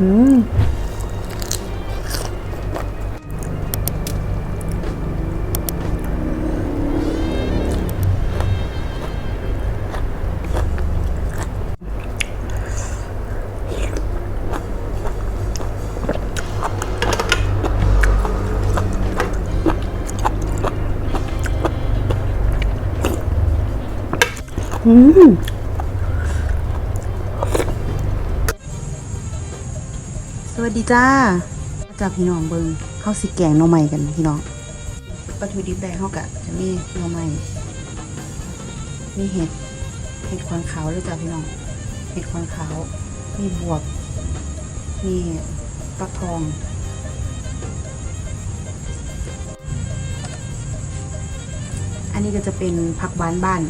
อื อืมสวัสดีจ้าจากพี่น้องเบิงเข้าสิแกงหน่อไม้กันพี่น้องวัตถุดิบแรกเขากะจะมีหน่อไม้มีเห็ดเห็ดควันขาวด้วยจ้าพี่น้อง เห็ดควันขาว มีบวบ มีฟักทองอันนี้ก็จะเป็นผักหวานบ้าน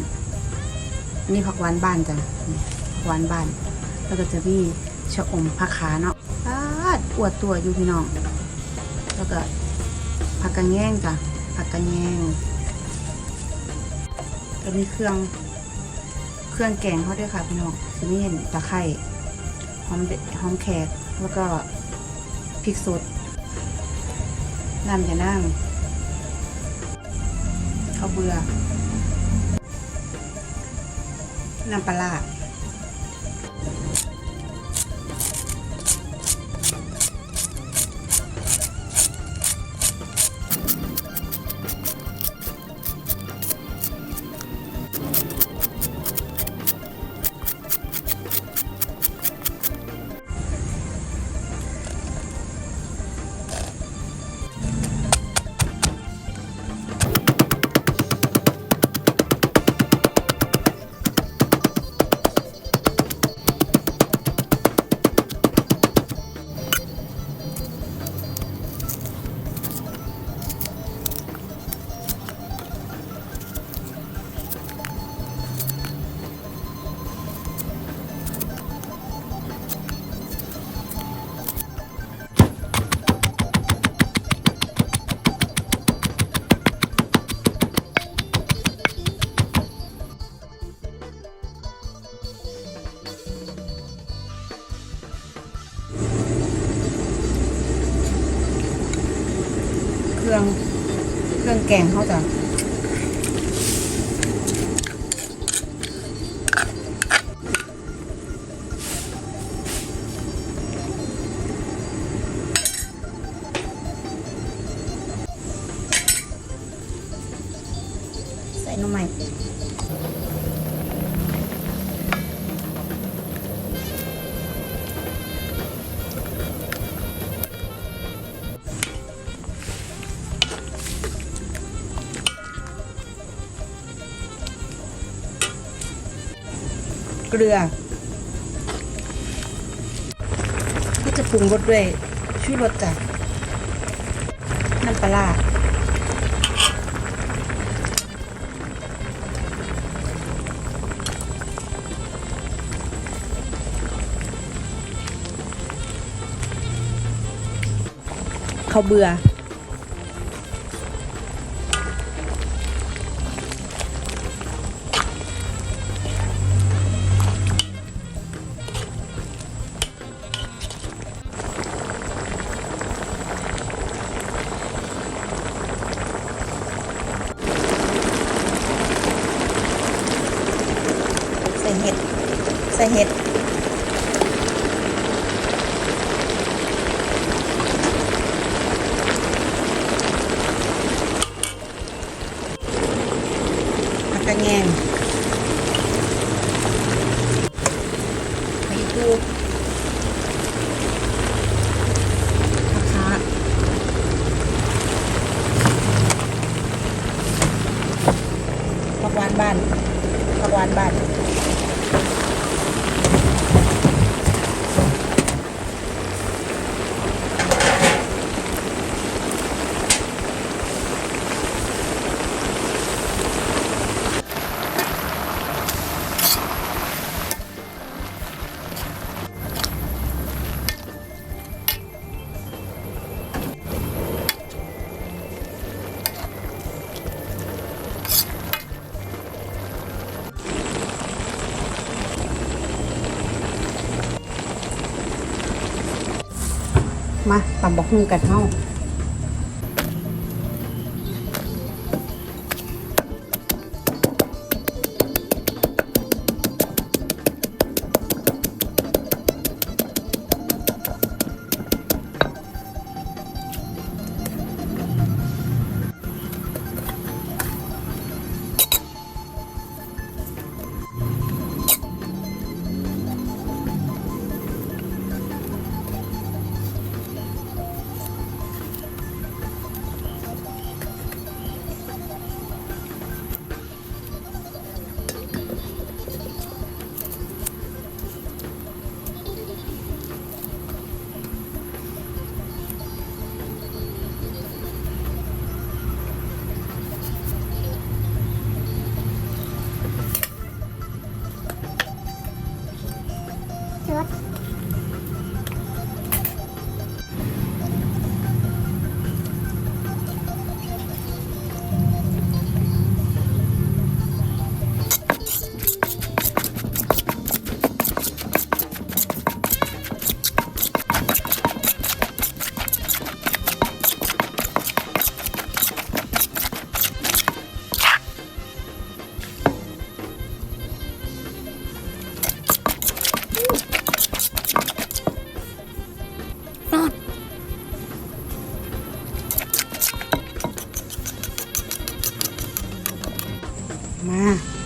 อันนี้ผักหวานบ้านจ้ะผักหวานบ้าน แล้วก็จะมีชะอมผักขาเนาะปาดอวดตัวอยู่พี่น้อง แล้วก็ผักกระแยงจ้ะผักกระแยงก็มีเครื่อง เครื่องแกงเขาด้วยค่ะพี่น้องซิมีเห็นตะไคร้หอมเดหอมแขก แล้วก็พริกสดน้ำจะนั่งข้าวเบื่อ น้ำปลา แกงเขาจะ เกลือ ก็จะปรุงรสด้วยชูรสจ้ะน้ำปลาร้าเขาวเบื่อ ใส่เห็ดผักกระแยงไปดูผักขาผักหวานบ้านผักหวานบ้าน มาตำบักหุ่งกันเฮา มา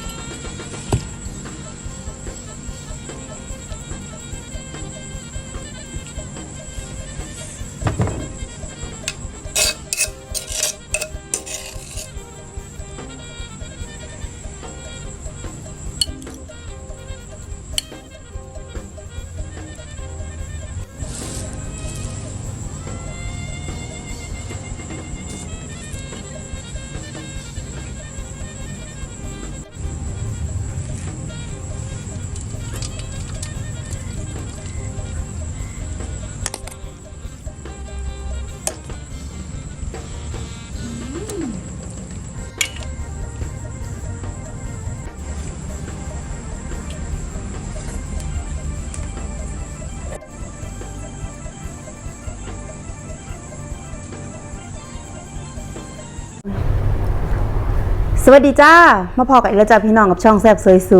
วัสดีจ้า มาพอกับอีกแล้วจ้าพี่น้องกับช่องแซบสวยสู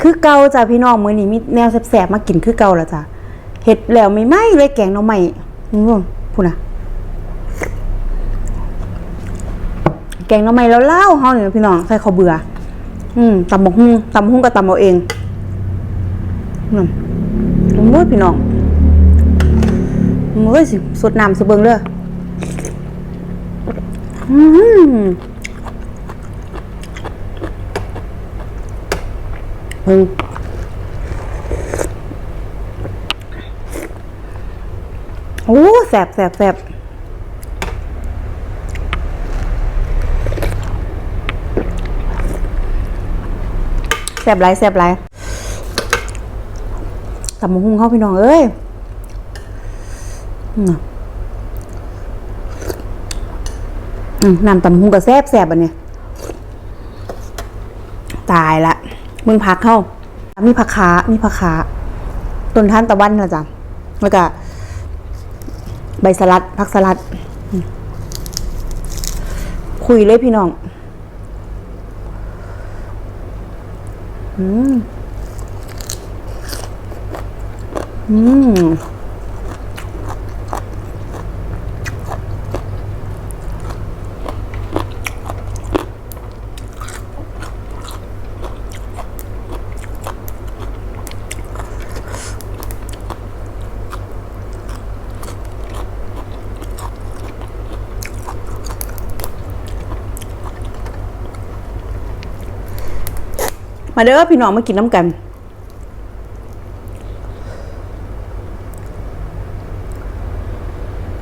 คือเกาจ้าพี่น้องมื้อนี้มีแนวแสบๆมากินคือเกาแล้วจ้าเห็ดแล้วไม่ไหม้เลยแกงหน่อไม้อืมพูนะแกงหน่อไม้แล้วเล่าเฮาเนี่ยพี่น้องใส่ข้าวเบื่อ อืมตำบักหุ่งตำบักหุ่งก็ตำเอาเองนั่นโอ้ยพี่น้องโอ้ยสิสดน้ำสิเบิงเด้ออืม พิ่งโอ้แสบแสบแสบแสบไรแสบไรตำมะฮุ่งเข้าพี่น้องเอ้ยน้ำตำมะฮุ่งก็แสบแสบอันเนี้ยตายละ มึงพักเข้า มีผักขามีผักขาต้นท่านตะวันนะจ๊ะแล้วก็ใบสลัดผักสลัด คุยเลยพี่น้องอืมอืม มาเด้อพี่น้องมากินน้ำกัน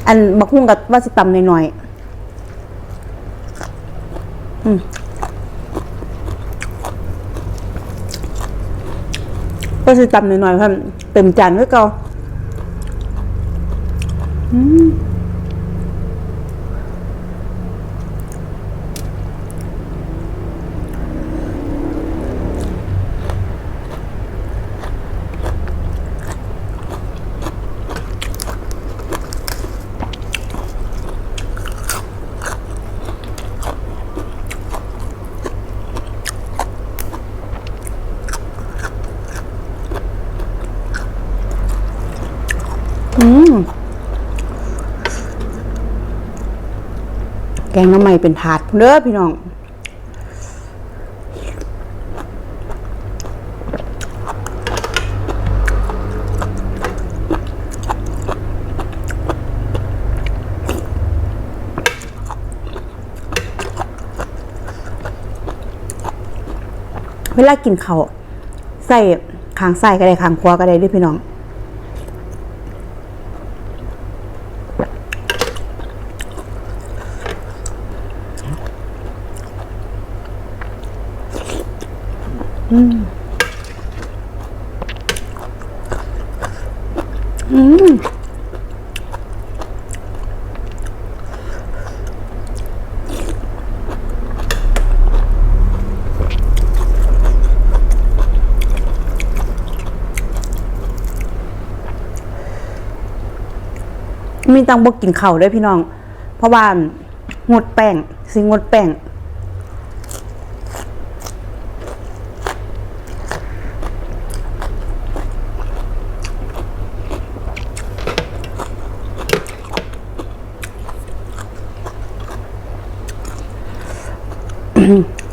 อันบักฮุ่งกับว่าสิตำหน่อยๆอืมว่าสิตำหน่อยๆเพิ่มเต็มจานไว้เก่าอืม งน้ำใหม่เป็นถาดเด้อพี่น้องเวลากินเขาใส่ขางใส่ก็ได้ขางขวาก็ได้ด้วยพี่น้อง อืม อืม มีตังบกกินเข่าวด้วยพี่น้อง เพราะว่างดแป้งสิงดแป้ง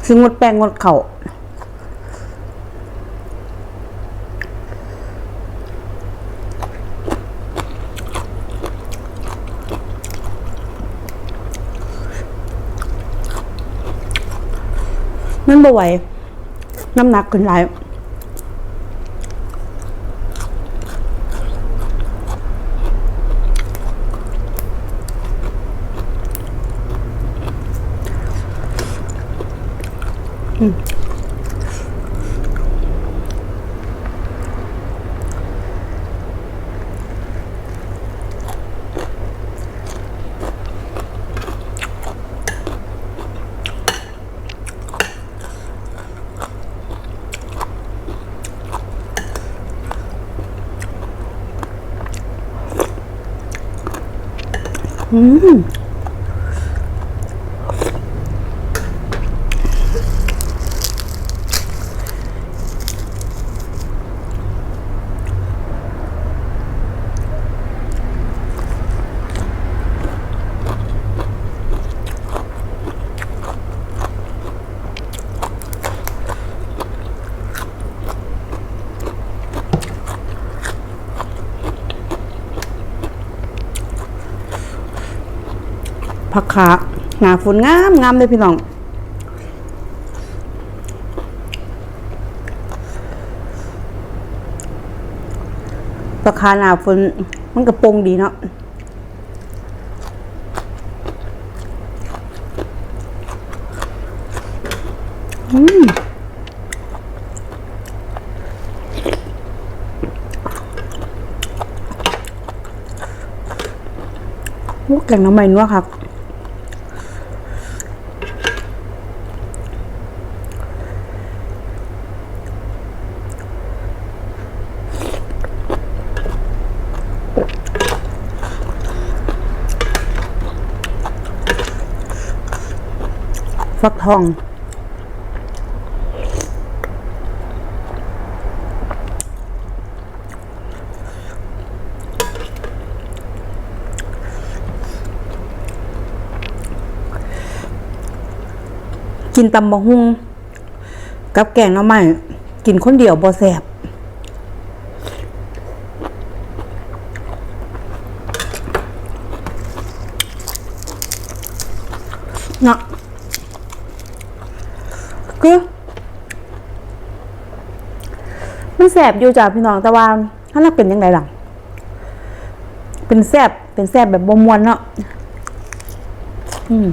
สิงดแป้งงดเข่า มันบ่ไหวน้ำหนักขึ้นหลาย อืม ผักขาหนาฝนงามงามเลยพี่น้องผักขาหนาฝนมันกระปงดีเนาะอืมโอ้แกงน้ำใหม่นัวครับ ฟักทอง กินตำบะฮุ่งกับแกงหน้ำใหม่กินคนเดียวบ่แสบเนาะคือมัน แสบอยู่จ้ะพี่น้องแต่ว่าถ้าเราเป็นยังไงล่ะ เป็นแสบเป็นแสบแบบบมวนเนาะอืม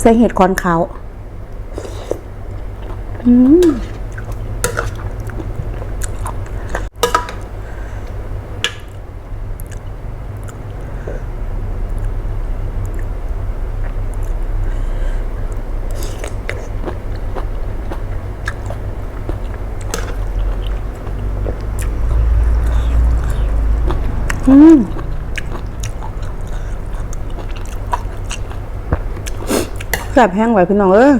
ใส่เห็ดคอนเขาอืมอืม แสบแห้งไหวพี่น้องเอ้ย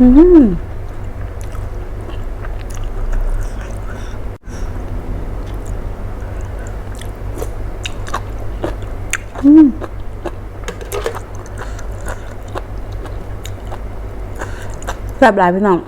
อืมอืมแซ่บหลายพี่น้อง